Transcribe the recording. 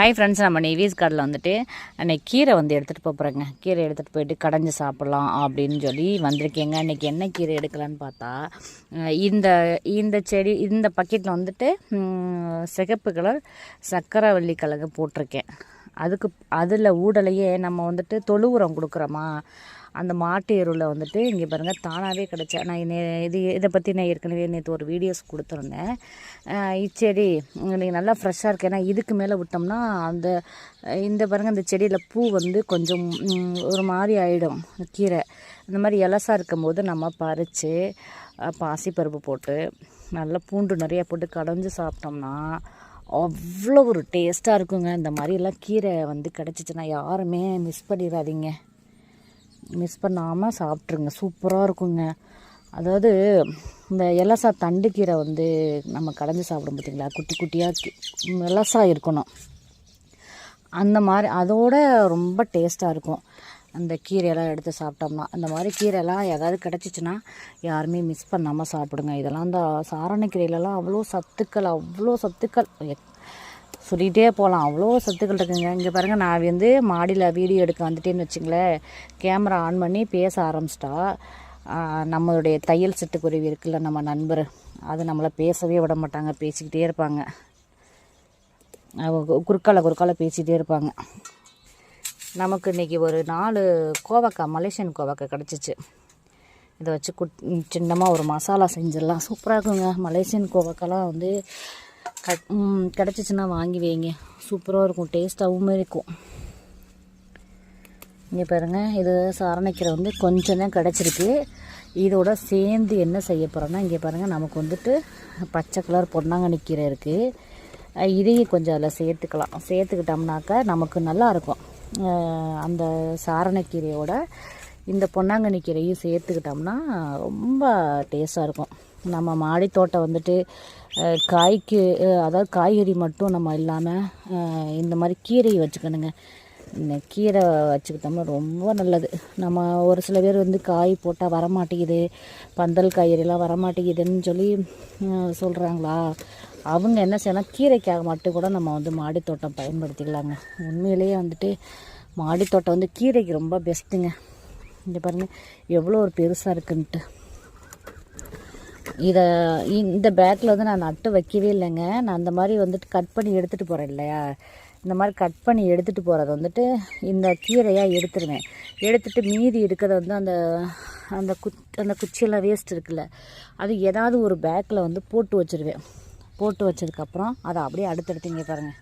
Hi friends நம்ம நெய்வீஸ் கார்டில் வந்துட்டு அன்னைக்கு கீரை வந்து எடுத்துகிட்டு போகிறேங்க கீரை எடுத்துகிட்டு போயிட்டு கடைஞ்சி சாப்பிட்லாம் அப்படின்னு சொல்லி வந்திருக்கேங்க. அன்றைக்கி என்ன கீரை எடுக்கலான்னு பார்த்தா இந்த இந்த செடி இந்த பக்கெட்டில் வந்துட்டு சிகப்பு கலர் சக்கரவள்ளி கிழங்கு போட்டிருக்கேன். அதுக்கு அதில் ஊடலையே நம்ம வந்துட்டு தொழு உரம் கொடுக்குறோமா? அந்த மாட்டு எருவில் வந்துட்டு இங்கே பாருங்கள் தானாகவே கிடச்சா. நான் இது இதை பற்றி நான் ஏற்கனவே நேற்று ஒரு வீடியோஸ் கொடுத்துருந்தேன். இச்செடி நீங்கள் நல்லா ஃப்ரெஷ்ஷாக இருக்கு. ஏன்னா இதுக்கு மேலே விட்டோம்னா அந்த இந்த பாருங்கள் இந்த செடியில் பூ வந்து கொஞ்சம் ஒரு மாதிரி ஆகிடும் கீரை. இந்த மாதிரி இலசா இருக்கும்போது நம்ம பறித்து பாசிப்பருப்பு போட்டு நல்லா பூண்டு நிறையா போட்டு கடைஞ்சி சாப்பிட்டோம்னா அவ்வளோ ஒரு டேஸ்ட்டாக இருக்குங்க. இந்த மாதிரிலாம் கீரை வந்து கிடச்சிச்சின்னா யாருமே மிஸ் பண்ணிடாதீங்க. மிஸ் பண்ணாமல் சாப்பிட்ருங்க சூப்பராக இருக்குங்க. அதாவது இந்த எலசா தண்டு கீரை வந்து நம்ம கடைஞ்சி சாப்பிடும் பார்த்திங்களா குட்டி குட்டியாக எலசா இருக்கணும். அந்த மாதிரி அதோட ரொம்ப டேஸ்ட்டாக இருக்கும். அந்த கீரையெல்லாம் எடுத்து சாப்பிட்டோம்னா. அந்த மாதிரி கீரைலாம் ஏதாவது கிடச்சிச்சின்னா யாருமே மிஸ் பண்ணாமல் சாப்பிடுங்க. இதெல்லாம் அந்த சாரணக்கீரையிலலாம் அவ்வளோ சத்துக்கள் அவ்வளோ சத்துக்கள். எக்- சொல்லிகிட்டே போகலாம் அவ்வளோ சத்துக்கள் இருக்குங்க. இங்கே பாருங்கள் நான் வந்து மாடியில் வீடியோ எடுக்க வந்துட்டேன்னு வச்சுங்களேன் கேமரா ஆன் பண்ணி பேச ஆரம்பிச்சிட்டா நம்மளுடைய தையல் சிட்டுக்குருவி இருக்குல்ல நம்ம நண்பர் அது நம்மளை பேசவே விட மாட்டாங்க. பேசிக்கிட்டே இருப்பாங்க. குறுக்கால குறுக்கால பேசிகிட்டே இருப்பாங்க. நமக்கு இன்றைக்கி ஒரு நாலு கோவக்காய் மலேசியன் கோவக்காய் கிடச்சிச்சு. இதை வச்சு குட் சின்னமாக ஒரு மசாலா செஞ்சிடலாம். சூப்பராக இருக்குங்க. மலேசியன் கோவக்காலாம் வந்து கட் கிடச்சிச்சின்னா வாங்கி வைங்க. சூப்பராக இருக்கும் டேஸ்ட்டாகவும் இருக்கும். இங்கே பாருங்க இது சாரணக்கீரை வந்து கொஞ்சம் தான் கிடச்சிருக்கு. இதோட சேர்ந்து என்ன செய்ய போகிறோன்னா இங்கே பாருங்கள் நமக்கு வந்துட்டு பச்சை கலர் பொன்னாங்கண்ணி கீரை இருக்குது இதையும் கொஞ்சம் அதில் சேர்த்துக்கலாம். சேர்த்துக்கிட்டோம்னாக்கா நமக்கு நல்லா இருக்கும். அந்த சாரணக்கீரையோட இந்த பொன்னாங்கண்ணி கீரையும் சேர்த்துக்கிட்டோம்னா ரொம்ப டேஸ்ட்டாக இருக்கும். நம்ம மாடி தோட்டம் வந்துட்டு காய்க்கு அதாவது காய்கறி மட்டும் நம்ம இல்லாமல் இந்த மாதிரி கீரையை வச்சுக்கணுங்க. இந்த கீரை வச்சுக்கிட்டோம்னா ரொம்ப நல்லது. நம்ம ஒரு சில பேர் வந்து காய் போட்டால் வரமாட்டேங்குது பந்தல் காய்கறிலாம் வரமாட்டேங்குதுன்னு சொல்லி சொல்கிறாங்களா அவங்க என்ன செய்யலாம்? கீரைக்காக மட்டும் கூட நம்ம வந்து மாடித்தோட்டம் பயன்படுத்திக்கலாங்க. உண்மையிலேயே வந்துட்டு மாடித்தோட்டம் வந்து கீரைக்கு ரொம்ப பெஸ்ட்டுங்க இங்கே பாருங்கள் எவ்வளோ ஒரு பெருசாக இருக்குன்ட்டு. இதை இந்த பேக்கில் வந்து நான் நட்டு வைக்கவே இல்லைங்க. நான் அந்த மாதிரி வந்துட்டு கட் பண்ணி எடுத்துகிட்டு போகிறேன் இல்லையா? இந்த மாதிரி கட் பண்ணி எடுத்துகிட்டு போகிறது வந்துட்டு இந்த கீரையாக எடுத்துருவேன். எடுத்துட்டு மீதி இருக்கிறத வந்து அந்த அந்த குச் அந்த குச்சியெல்லாம் வேஸ்ட் இருக்குல்ல அது ஏதாவது ஒரு பேக்கில் வந்து போட்டு வச்சுருவேன். போட்டு வச்சதுக்கப்புறம் அதை அப்படியே அடுத்தடுத்து இங்கே பாருங்கள்